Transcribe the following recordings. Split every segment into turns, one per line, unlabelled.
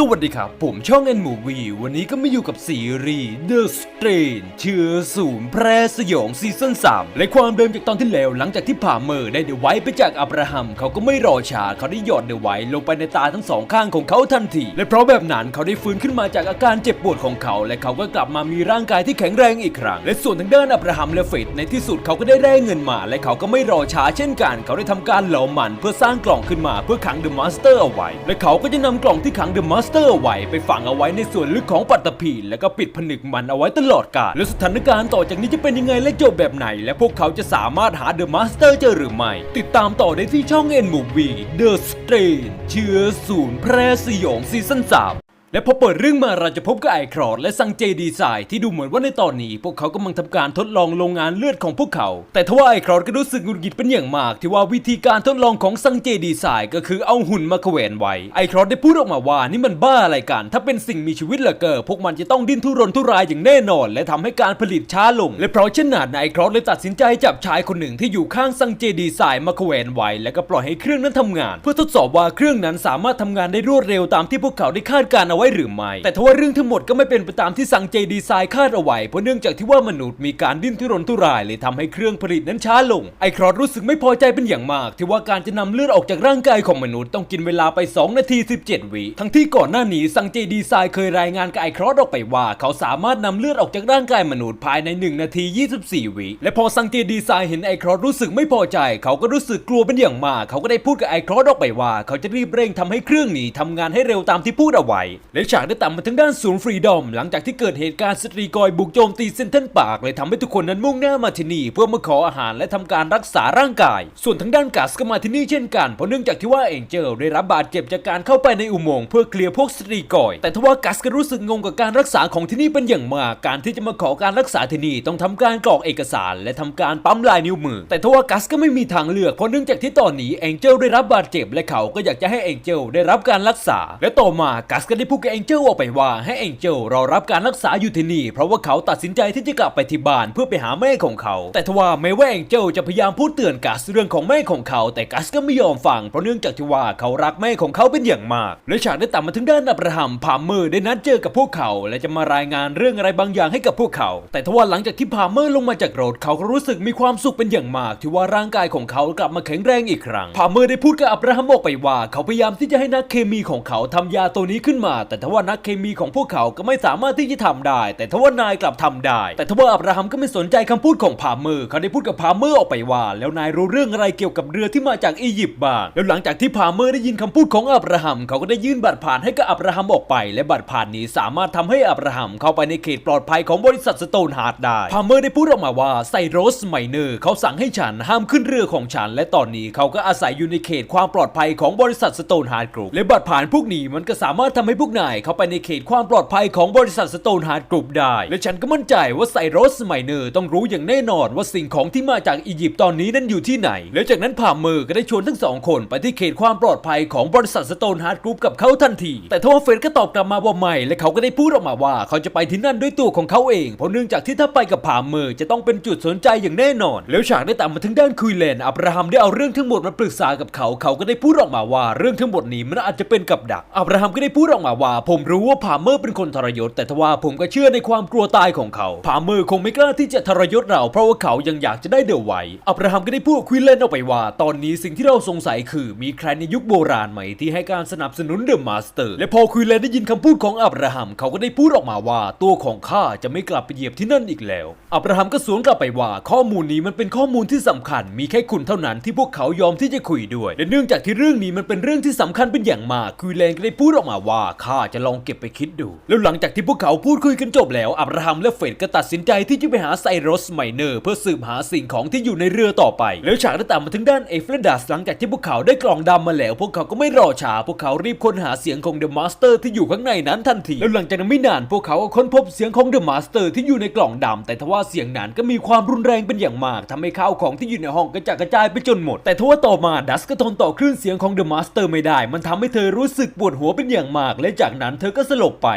สวัสดีครับ ผมช่อง N Movie วันนี้ก็มาอยู่กับซีรีส์ The Strain เชื้อศูนย์แพร่สยองซีซั่น3และความเดิมจากตอนที่แล้วหลังจากที่ผ่าเมอร์ได้เดอะไว้ไปจากอับราฮัมเขาก็ไม่รอช้าเขาได้หยอดเดอะไว้ลงไปในตาทั้งสองข้างของเขาทันที และเพราะแบบนั้นเขาได้ฟื้นขึ้นมาจากอาการเจ็บปวดของเขา และเขาก็กลับมามีร่างกายที่แข็งแรงอีกครั้ง และส่วนทางด้านอับราฮัมและเฟดในที่สุดเขาก็ได้แร่เงินมา และเขาก็ไม่รอช้าเช่นกัน เขาได้ทำการเหลอมมันเพื่อสร้างกล่องขึ้นมาเพื่อขังเดอะมาสเตอร์เอาไว้ และเขาก็จะนำกล่องที่ขังเดอะมาสสเตอร์ไว้ไปฝังเอาไว้ในส่วนลึกของปัตตภีแล้วก็ปิดผนึกมันเอาไว้ตลอดกาลแล้วสถานการณ์ต่อจากนี้จะเป็นยังไงและจบแบบไหน และพวกเขาจะสามารถหาเดอะมาสเตอร์เจอหรือไม่ ติดตามต่อได้ที่ช่องเอ็นมูวีเดอะสเตรนเชื้อศูนย์แพร่สยองซีซั่น3 และพอเปิดเรื่องมาเราจะพบกับไอครอดและซังเจดีไซน์ที่ดูเหมือนว่าในตอนนี้ พวกเขากำลังทำการทดลองโรงงานเลือดของพวกเขา แต่ทว่าไอครอดก็รู้สึกหงุดหงิดเป็นอย่างมาก ที่ว่าวิธีการทดลองของซังเจดีไซน์ก็คือเอาหุ่นมาแขวนไว้ไอครอดได้พูดออกมาว่านี่มันบ้าอะไรกัน ถ้าเป็นสิ่งมีชีวิตเหลือเกินพวกมันจะต้องดิ้นทุรนทุรายอย่างแน่นอน และทำให้การผลิตช้าลง และเพราะเช่นนั้นไอครอดเลยตัดสินใจจับชายคนหนึ่งที่อยู่ข้างซังเจดีไซน์มาแขวนไว้แล้วก็ปล่อยให้เครื่องนั้นทำงาน เพื่อทดสอบว่าเครื่องนั้นสามารถทำงานได้รวดเร็วตามที่พวกเขาได้คาดการเอาไว้หรือไม่ แต่ทว่าเรื่องทั้งหมดก็ไม่เป็นไปตามที่ซังเจดีไซน์คาดเอาไว้เพราะเนื่องจากที่ว่ามนุษย์มีการดิ้นทุรนทุรายเลยทำให้เครื่องผลิตนั้นช้าลง ไอครอดรู้สึกไม่พอใจเป็นอย่างมาก ที่ว่าการจะนำเลือดออกจากร่างกายของมนุษย์ต้องกินเวลาไป 2 นาที 17 วิทั้งที่ก่อนหน้านี้ซังเจดีไซน์เคยรายงานกับไอครอดออกไปว่า เขาสามารถนำเลือดออกจากร่างกายมนุษย์ภายใน 1 นาที 24 วิและพอซังเจดีไซน์เห็นไอครอดรู้สึกไม่พอใจ เขาก็รู้สึกกลัวเป็นอย่างมาก เขาก็ได้พูดกับไอครอดออกไปว่า เขาจะรีบเร่งทำให้เครื่องนี้ทำงานให้เร็วตามที่พูดเอาไว้และฉากได้ตัดมาทางด้านศูนย์ฟรีดอม หลังจากที่เกิดเหตุการณ์สตรีกอยบุกโจมตีเซนเทนปาร์คเลยทำให้ทุกคนนั้นมุ่งหน้ามาที่นี่เพื่อมาขออาหารและทำการรักษาร่างกาย ส่วนทางด้านกัสก็มาที่นี่เช่นกันเพราะเนื่องจากที่ว่าเองเจลได้รับบาดเจ็บจากการเข้าไปในอุโมงค์เพื่อเคลียร์พวกสตรีกอย แต่ทว่ากัสก็รู้สึกงงกับการรักษาของที่นี่เป็นอย่างมากการที่จะมาขอการรักษาที่นี่ต้องทำการกรอกเอกสาร และทำการปั๊มลายนิ้วมือ แต่ทว่ากัสก็ไม่มีทางเลือกเพราะเนื่องจากที่ตอนนี้เองเจลได้รับบาดเจ็บและเขาก็อยากจะให้เองเจลได้รับการรักษา และต่อมากัสก็ได้พูดกับเองเจลออกไปว่าให้เองเจลรอรับการรักษาอยู่ที่นี่ เพราะว่าเขาตัดสินใจที่จะกลับไปที่บ้านเพื่อไปหาแม่ของเขา แต่ทว่าแม้ว่าเองเจลจะพยายามพูดเตือนกัสเรื่องของแม่ของเขา แต่กัสก็ไม่ยอมฟังเพราะเนื่องจากที่ว่าเขารักแม่ของเขาเป็นอย่างมาก และฉากได้ตัดมาถึงด้านอับราฮัมพามเมอร์ได้นัดเจอกับพวกเขา และจะมารายงานเรื่องอะไรบางอย่างให้กับพวกเขา แต่ทว่าหลังจากที่พามเมอร์ลงมาจากรถเขาก็รู้สึกมีความสุขเป็นอย่างมาก ที่ว่าร่างกายของเขากลับมาแข็งแรงอีกครั้งพามเมอร์ได้พูดกับอับราฮัมบอกไปว่า เขาพยายามที่จะให้นักเคมีของเขาทำยาตัวนี้ขึ้นมาแต่แต่ทว่านักเคมีของพวกเขาก็ไม่สามารถที่จะทำได้ แต่ทว่านายกลับทำได้ แต่ทว่าอับราฮัมก็ไม่สนใจคำพูดของพามเมอร์เขาได้พูดกับพามเมอร์ออกไปว่า แล้วนายรู้เรื่องอะไรเกี่ยวกับเรือที่มาจากอียิปต์บ้างแล้วหลังจากที่พามเมอร์ได้ยินคำพูดของอับราฮัมเขาก็ได้ยื่นบัตรผ่านให้กับอับราฮัมออกไป และบัตรผ่านนี้สามารถทำให้อับราฮัมเข้าไปในเขตปลอดภัยของบริษัทสโตนฮาร์ดได้พามเมอร์ได้พูดออกมาว่าไซโรสไมเนอร์เขาสั่งให้ฉันห้ามขึ้นเรือของฉัน และตอนนี้เขาก็อาศัยอยู่ในเขตความปลอดภัยของบริษัทสโตนฮาร์ดกรุ๊ปและบัตรผ่านพวกนี้มันก็สามารถทำให้พวกนายเข้าไปในเขตความปลอดภัยของบริษัทสโตนฮาร์ดกรุ๊ปได้ และฉันก็มั่นใจว่าไซโรสไมเนอร์ต้องรู้อย่างแน่นอนว่าสิ่งของที่มาจากอียิปต์ตอนนี้นั้นอยู่ที่ไหน แล้วจากนั้นพามเมอก็ได้ชวนทั้งสองคนไปที่เขตความปลอดภัยของบริษัทสโตนฮาร์ดกรุ๊ปกับเขาทันที แต่ทว่าเฟรดก็ตอบกลับมาว่าไม่ และเขาก็ได้พูดออกมาว่าเขาจะไปที่นั่นด้วยตัวของเขาเอง เพราะเนื่องจากที่ถ้าไปกับพามเมอจะต้องเป็นจุดสนใจอย่างแน่นอน แล้วฉากได้ตามมาถึงด้านคุยเลนอับราฮัมได้เอาเรื่องทั้งหมดมาปรึกษากับเขา เขาก็ได้พูดออกมาว่าเรื่องทั้งหมดนี้มันอาจจะเป็นกับดักอับราฮัมก็ได้พูดออกมาว่าผมรู้ว่าพามเมอร์เป็นคนทรยศ แต่ทว่าผมก็เชื่อในความกลัวตายของเขาพามเมอร์คงไม่กล้าที่จะทรยศเรา เพราะว่าเขายังอยากจะได้เดอะไวอับราฮัมก็ได้พูดกับควินเลนออกไปว่า ตอนนี้สิ่งที่เราสงสัยคือมีใครในยุคโบราณไหมที่ให้การสนับสนุนเดอะมาสเตอร์และพอควินเลนได้ยินคำพูดของอับราฮัมเขาก็ได้พูดออกมาว่า ตัวของข้าจะไม่กลับไปเหยียบที่นั่นอีกแล้ว อับราฮัมก็สวนกลับไปว่า ข้อมูลนี้มันเป็นข้อมูลที่สำคัญ มีแค่คุณเท่านั้นที่พวกเขายอมที่จะคุยด้วยและเนื่องจากที่เรื่องนี้มันเป็นเรื่องที่สำคัญเป็นอย่างมากควินเลนก็ได้พูดออกมาว่าข้าจะลองเก็บไปคิดดู แล้วหลังจากที่พวกเขาพูดคุยกันจบแล้วอับราฮัมและเฟรดก็ตัดสินใจที่จะไปหาไซโรสไมเนอร์ เพื่อสืบหาสิ่งของที่อยู่ในเรือต่อไป แล้วฉากได้ตามมาถึงด้านเอฟเลดัสหลังจากที่พวกเขาได้กล่องดำมาแล้ว พวกเขาก็ไม่รอช้าพวกเขารีบค้นหาเสียงของเดอะมาสเตอร์ที่อยู่ข้างในนั้นทันที แล้วหลังจากนั้นไม่นานพวกเขาก็ค้นพบเสียงของเดอะมาสเตอร์ที่อยู่ในกล่องดำแต่ทว่าเสียงนั้นก็มีความรุนแรงเป็นอย่างมากทำให้ข้าวของที่อยู่ในห้องกระจัดกระจายไปจนหมด แต่ทว่าต่อมาดัสก็ทนต่อคลื่นเสียงของเดอะมาสเตอร์ไม่ได้ มันทำให้เธอรู้สึกปวดหัวเป็นอย่างมาก และจากนั้นเธอก็สลบไป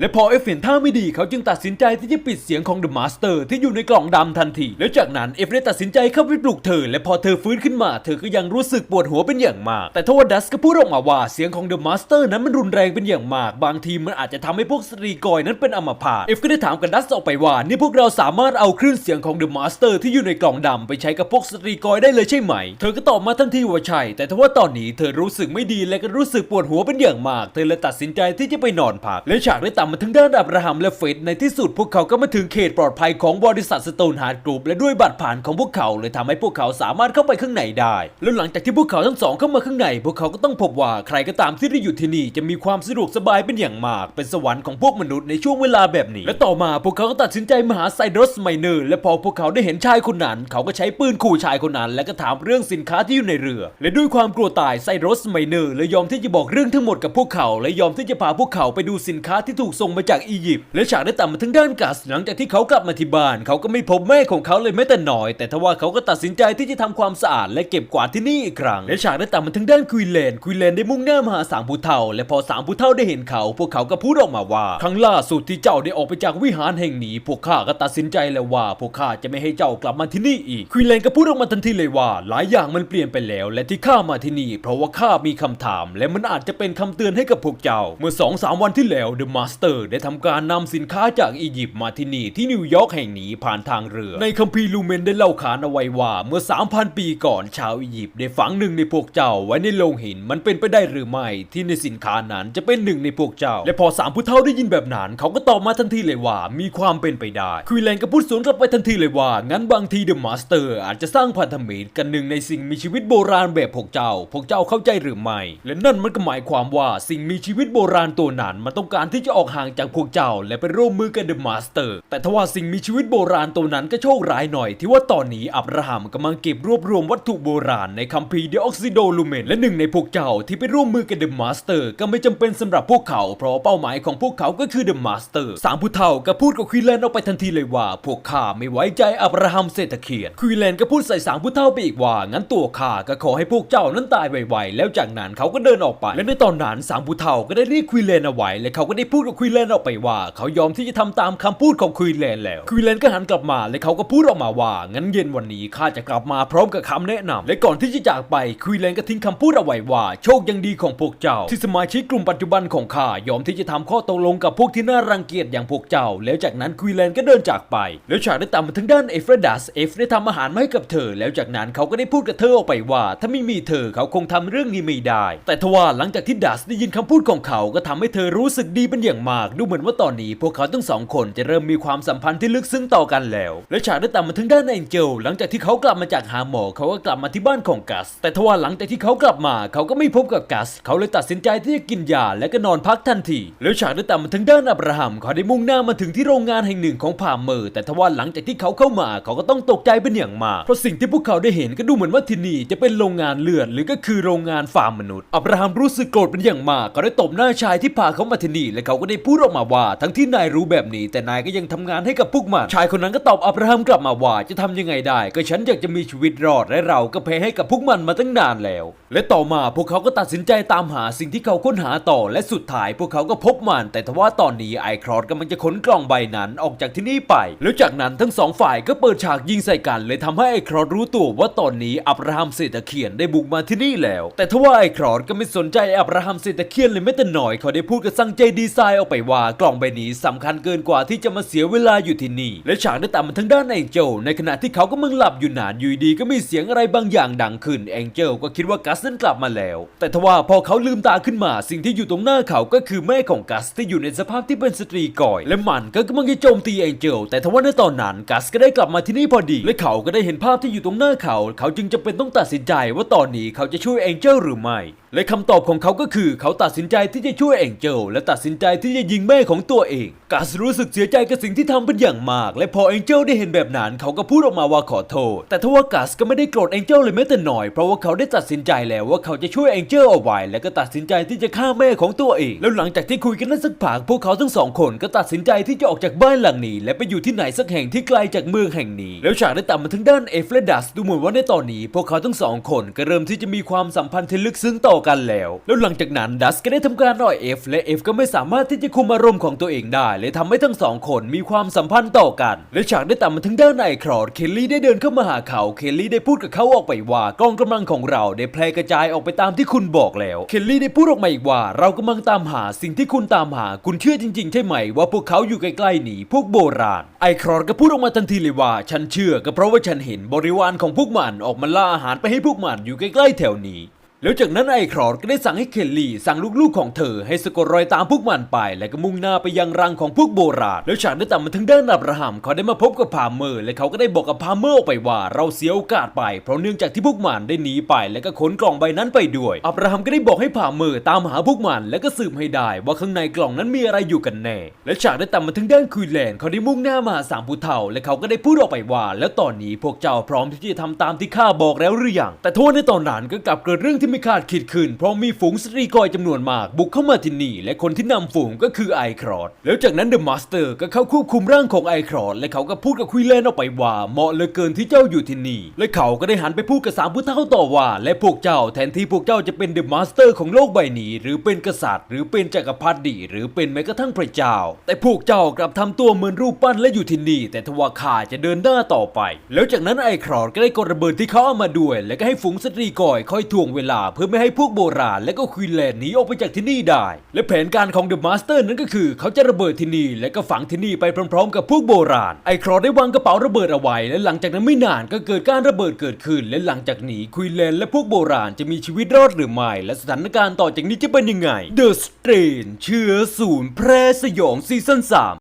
และพอเอฟเห็นท่าไม่ดีเขาจึงตัดสินใจที่จะปิดเสียงของเดอะมาสเตอร์ที่อยู่ในกล่องดำทันที แล้วจากนั้นเอฟได้ตัดสินใจเข้าไปปลุกเธอ และพอเธอฟื้นขึ้นมา เธอก็ยังรู้สึกปวดหัวเป็นอย่างมาก แต่ทว่าดัสก็พูดออกมาว่าเสียงของเดอะมาสเตอร์นั้นมันรุนแรงเป็นอย่างมาก บางทีมันอาจจะทำให้พวกสตรีกอยนั้นเป็นอัมพาตเอฟก็ได้ถามกับดัสออกไปว่า นี่พวกเราสามารถเอาคลื่นเสียงของเดอะมาสเตอร์ที่อยู่ในกล่องดำไปใช้กับพวกสตรีกอยได้เลยใช่ไหม เธอก็ตอบมาทันทีว่าใช่ แต่ทว่าตอนนี้เธอรู้สึกไม่ดีและก็รู้สึกปวดหัวเป็นอย่างมาก เธอเลยตัดสินใจที่จะไปนอนพักและฉากได้ตามมาถึงด้านอับราฮัมและเฟดในที่สุดพวกเขาก็มาถึงเขตปลอดภัยของบริษัทสโตนฮาร์ดกรุ๊ปและด้วยบัตรผ่านของพวกเขาเลยทำให้พวกเขาสามารถเข้าไปข้างในได้ แล้วหลังจากที่พวกเขาทั้งสองเข้ามาข้างใน พวกเขาก็ต้องพบว่าใครก็ตามที่ได้อยู่ที่นี่จะมีความสะดวกสบายเป็นอย่างมาก เป็นสวรรค์ของพวกมนุษย์ในช่วงเวลาแบบนี้ และต่อมาพวกเขาก็ตัดสินใจมาหาไซดรสไมเนอร์และพอพวกเขาได้เห็นชายคนนั้น เขาก็ใช้ปืนขู่ชายคนนั้น และก็ถามเรื่องสินค้าที่อยู่ในเรือ และด้วยความกลัวตายไซดรสไมเนอร์เลยยอมที่จะบอกเรื่องทั้งหมดกับพวกเขา และยอมที่จะพาพวกเขาไปดูสินค้าที่ถูกส่งมาจากอียิปต์และฉากได้ตัดมาถึงด้านกัสหลังจากที่เขากลับมาที่บ้าน เขาก็ไม่พบแม่ของเขาเลยแม้แต่น้อย แต่ทว่าเขาก็ตัดสินใจที่จะทำความสะอาดและเก็บกวาดที่นี่อีกครั้งและฉากได้ตัดมาถึงด้านควีนแลนด์ควีนแลนด์ได้มุ่งหน้ามาหาสามผู้เฒ่า และพอสามผู้เฒ่าได้เห็นเขา พวกเขาก็พูดออกมาว่า ครั้งล่าสุดที่เจ้าได้ออกไปจากวิหารแห่งนี้ พวกข้าก็ตัดสินใจแล้วว่า พวกข้าจะไม่ให้เจ้ากลับมาที่นี่อีกควีนแลนด์ก็พูดออกมาทันทีเลยว่า หลายอย่างมันเปลี่ยนไปแล้ว และที่ข้ามาที่นี่เพราะว่าข้ามีคำถาม และมันอาจจะเป็นคำเตือนให้กับพวกเจ้า เมื่อสองสามวันที่แล้วเดอะมาสเตอร์ได้ทำการนำสินค้าจากอียิปต์มาที่นี่ที่นิวยอร์กแห่งนี้ผ่านทางเรือ ในคัมภีร์ลูเมนได้เล่าขานเอาไว้ว่าเมื่อ 3,000 ปีก่อนชาวอียิปต์ได้ฝังหนึ่งในพวกเจ้าไว้ในโลงหินมันเป็นไปได้หรือไม่ที่ในสินค้านั้นจะเป็นหนึ่งในพวกเจ้า และพอสามผู้เฒ่าได้ยินแบบนั้นเขาก็ตอบมาทันทีเลยว่ามีความเป็นไปได้ควีนแลนก็พูดสวนกลับไปทันทีเลยว่างั้นบางทีเดอะมาสเตอร์อาจจะสร้างพันธมิตรกันหนึ่งในสิ่งมีชีวิตโบราณแบบพวกเจ้า พวกเจ้าเข้าใจหรือไม่ และนั่นมันก็หมายความว่าสิ่งมีชีวิตโบราณตัวนั้นมันต้องการที่จะออกหาางจากพวกเจ้าและไปร่วมมือกับเดอะมาสเตอร์ แต่ทว่าสิ่งมีชีวิตโบราณตัวนั้นก็โชคร้ายหน่อยที่ว่าตอนนี้อับราฮัมกำลังเก็บรวบรวมวัตถุโบราณในคัมภีร์เดออกซิโดลูเมนและหนึ่งในพวกเจ้าที่ไปร่วมมือกับเดอะมาสเตอร์ก็ไม่จำเป็นสำหรับพวกเขา เพราะเป้าหมายของพวกเขาก็คือเดอะมาสเตอร์สามผู้เฒ่าก็พูดกับควีแลนด์ออกไปทันทีเลยว่า พวกข้าไม่ไว้ใจอับราฮัมเศรษฐเคียนควีแลนด์ก็พูดใส่สามผู้เฒ่าไปอีกว่างั้นตัวข้าก็ขอให้พวกเจ้านั้นตายไวๆแล้วจากนั้นเขาก็เดินออกไป และในตอนนั้นสามผู้เฒ่าก็ได้เรียกควีแลนด์เอาไว้และเขาก็ได้พูดกับควีนแลนด์ออกไปว่า เขายอมที่จะทำตามคำพูดของควีนแลนด์แล้วควีนแลนด์ก็หันกลับมาและเขาก็พูดออกมาว่า งั้นเย็นวันนี้ข้าจะกลับมาพร้อมกับคำแนะนำและก่อนที่จะจากไปควีนแลนด์ก็ทิ้งคำพูดเอาไว้ว่า โชคยังดีของพวกเจ้า ที่สมาชิกกลุ่มปัจจุบันของข้ายอมที่จะทำข้อตกลงกับพวกที่น่ารังเกียจอย่างพวกเจ้า แล้วจากนั้นควีนแลนด์ก็เดินจากไป แล้วฉากได้ตามมาถึงด้านเอฟเรดัสเอฟได้ทำอาหารมาให้กับเธอ แล้วจากนั้นเขาก็ได้พูดกับเธอออกไปว่า ถ้าไม่มีเธอเขาคงทำเรื่องนี้ไม่ได้ แต่ทว่าหลังจากที่ดัสได้ยินคำพูดของเขาก็ทำให้เธอรู้สึกดีเป็นอย่างมาก ดูเหมือนว่าตอนนี้พวกเขาทั้งสองคนจะเริ่มมีความสัมพันธ์ที่ลึกซึ้งต่อกันแล้ว และฉากได้ตามมาถึงด้านแองเจลหลังจากที่เขากลับมาจากหาหมอเขาก็กลับมาที่บ้านของกัส แต่ทว่าหลังจากที่เขากลับมาเขาก็ไม่พบกับกัส เขาเลยตัดสินใจที่จะกินยาและก็นอนพักทันที แล้วฉากได้ตามมาถึงด้านอับราฮัมเขาได้มุ่งหน้ามาถึงที่โรงงานแห่งหนึ่งของพาเมอร์ แต่ทว่าหลังจากที่เขาเข้ามาเขาก็ต้องตกใจเป็นอย่างมากเพราะสิ่งที่พวกเขาได้เห็นก็ดูเหมือนว่าที่นี่จะเป็นโรงงานเลือดหรือก็คือโรงงานฟาร์มมนุษย์อับราฮัมรู้สึกโกรธเป็นอย่างมากเขาได้ตบหน้าชายที่พาเขามาที่นี่และเขาก็ได้พูดออกมาว่า ทั้งที่นายรู้แบบนี้ แต่นายก็ยังทำงานให้กับพวกมันชายคนนั้นก็ตอบอับราฮัมกลับมาว่าจะทำยังไงได้ ก็ฉันอยากจะมีชีวิตรอดและเราก็แพ้ให้กับพวกมันมาตั้งนานแล้ว และต่อมาพวกเขาก็ตัดสินใจตามหาสิ่งที่เขาค้นหาต่อ และสุดท้ายพวกเขาก็พบมัน แต่ทว่าตอนนี้ไอครอดกำลังจะขนกล่องใบนั้นออกจากที่นี่ไป แล้วจากนั้นทั้งสองฝ่ายก็เปิดฉากยิงใส่กัน เลยทำให้ไอครอดรู้ตัวว่าตอนนี้อับราฮัมเศรษฐเคียนได้บุกมาที่นี่แล้ว แต่ทว่าไอครอดก็ไม่สนใจอับราฮัมเศรษฐเคียนเลยแม้แต่หน่อยเขาได้พูดกับซังเจดีไซน์ออกไปว่ากล่องใบนี้สำคัญเกินกว่าที่จะมาเสียเวลาอยู่ที่นี่ และฉากได้ตามมาทางด้านแองเจลในขณะที่เขากำลังหลับอยู่นานอยู่ดีก็มีเสียงอะไรบางอย่างดังขึ้นแองเจลก็คิดว่ากัสนั้นกลับมาแล้ว แต่ทว่าพอเขาลืมตาขึ้นมา สิ่งที่อยู่ตรงหน้าเขาก็คือแม่ของกัสที่อยู่ในสภาพที่เป็นสตรีก่อย และมันก็กำลังจะโจมตีแองเจลแต่ทว่าในตอนนั้นกัสก็ได้กลับมาที่นี่พอดี และเขาก็ได้เห็นภาพที่อยู่ตรงหน้าเขา เขาจึงจะเป็นต้องตัดสินใจว่าตอนนี้เขาจะช่วยแองเจลหรือไม่ และคำตอบของเขาก็คือ เขาตัดสินใจที่จะช่วยแองเจลและตัดสินใจที่จะยิงแม่ของตัวเองกัสรู้สึกเสียใจกับสิ่งที่ทำเป็นอย่างมาก และพอแองเจลได้เห็นแบบนั้นเขาก็พูดออกมาว่าขอโทษ แต่ทว่ากัสก็ไม่ได้โกรธแองเจลเลยแม้แต่หน่อย เพราะว่าเขาได้ตัดสินใจแล้วว่าเขาจะช่วยแองเจลเอาไว้ และก็ตัดสินใจที่จะฆ่าแม่ของตัวเอง แล้วหลังจากที่คุยกันนั้นสักพักพวกเขาทั้งสองคนก็ตัดสินใจที่จะออกจากบ้านหลังนี้ และไปอยู่ที่ไหนสักแห่งที่ไกลจากเมืองแห่งนี้ แล้วฉากได้ตามมาถึงด้านเอฟและดัสดูเหมือนว่าในตอนนี้ พวกเขาทั้งสองคนก็เริ่มที่จะมีความสัมพันธ์ที่ลึกซึ้งต่อกันแล้ว แล้วหลังจากนั้นดัสก็ได้ทำการอ่อยเอฟและเอฟก็ไม่สามารถที่จะจะคุมอารมณ์ของตัวเองได้และทำให้ทั้งสองคนมีความสัมพันธ์ต่อกัน และฉากได้ตัดมาถึงด้านไอคลอดเคลลี่ได้เดินเข้ามาหาเขาเคลลี่ได้พูดกับเขาออกไปว่ากองกำลังของเราได้แพร่กระจายออกไปตามที่คุณบอกแล้วเคลลี่ได้พูดออกมาอีกว่า เรากำลังตามหาสิ่งที่คุณตามหาคุณเชื่อจริง ๆ ใช่ไหม ว่าพวกเขาอยู่ใกล้ๆนี้พวกโบราณ ไอคลอดก็พูดออกมาทันทีเลยว่า ฉันเชื่อก็เพราะว่าฉันเห็นบริวารของพวกมันออกมาล่าอาหารไปให้พวกมันอยู่ใกล้ๆแถวนี้ แล้วจากนั้นไอคลอดก็ได้สั่งให้เคลลี่สั่งลูกๆของเธอให้สะกดรอยตามพวกมันไป และก็มุ่งหน้าไปยังรังของพวกโบราณ แล้วฉากได้ตัดมาถึงด้านอับราฮัมเขาได้มาพบกับพาเมอร์และเขาก็ได้บอกกับพาเมอร์ออกไปว่าเราเสียโอกาสไป เพราะเนื่องจากที่พวกมันได้หนีไป และก็ขนกล่องใบนั้นไปด้วย อับราฮัมก็ได้บอกให้พาเมอร์ตามหาพวกมัน และก็สืบให้ได้ ว่าข้างในกล่องนั้นมีอะไรอยู่กันแน่ และฉากได้ตัดมาถึงด้านควีนแลนด์เขาได้มุ่งหน้ามาหาสามผู้เฒ่า และเขาก็ได้พูดออกไปว่า แล้วตอนนี้พวกเจ้าพร้อมที่จะทำตามที่ข้าบอกแล้วหรือยังแต่โทษในตอนนั้นก็กลับเกิดเรื่องที่ไม่คาดคิดขึ้น เพราะมีฝูงสตรีกอยจำนวนมาก บุกเข้ามาที่นี่ และคนที่นำฝูงก็คือไอครอดแล้วจากนั้นเดอะมาสเตอร์ก็เข้าควบคุมร่างของไอครอดและเขาก็พูดกับควีนแลนออกไปว่าเหมาะเหลือเกินที่เจ้าอยู่ที่นี่ และเขาก็ได้หันไปพูดกับสามผู้เฒ่าต่อว่า และพวกเจ้าแทนที่พวกเจ้าจะเป็นเดอะมาสเตอร์ของโลกใบนี้ หรือเป็นกษัตริย์ หรือเป็นจักรพรรดิหรือเป็นแม้กระทั่งพระเจ้า แต่พวกเจ้ากลับทำตัวเหมือนรูปปั้นและอยู่ที่นี่ แต่ทว่าข้าจะเดินหน้าต่อไป แล้วจากนั้นไอครอดก็ได้กดระเบิดที่เขาเอามาด้วย และก็ให้ฝูงสตรีกอยคอยทวงเวลาเพื่อไม่ให้พวกโบราณและก็ควีนแลนด์หนีออกไปจากที่นี่ได้ และแผนการของเดอะมาสเตอร์นั้นก็คือเขาจะระเบิดที่นี่และก็ฝังที่นี่ไปพร้อมๆ กับพวกโบราณ ไอครอได้วางกระเป๋าระเบิดเอาไว้ และหลังจากนั้นไม่นานก็เกิดการระเบิดเกิดขึ้น และหลังจากนี้ควีนแลนด์และพวกโบราณจะมีชีวิตรอดหรือไม่ และสถานการณ์ต่อจากนี้จะเป็นยังไง The Strain เชื้อศูนย์แพร่สยองซีซั่น3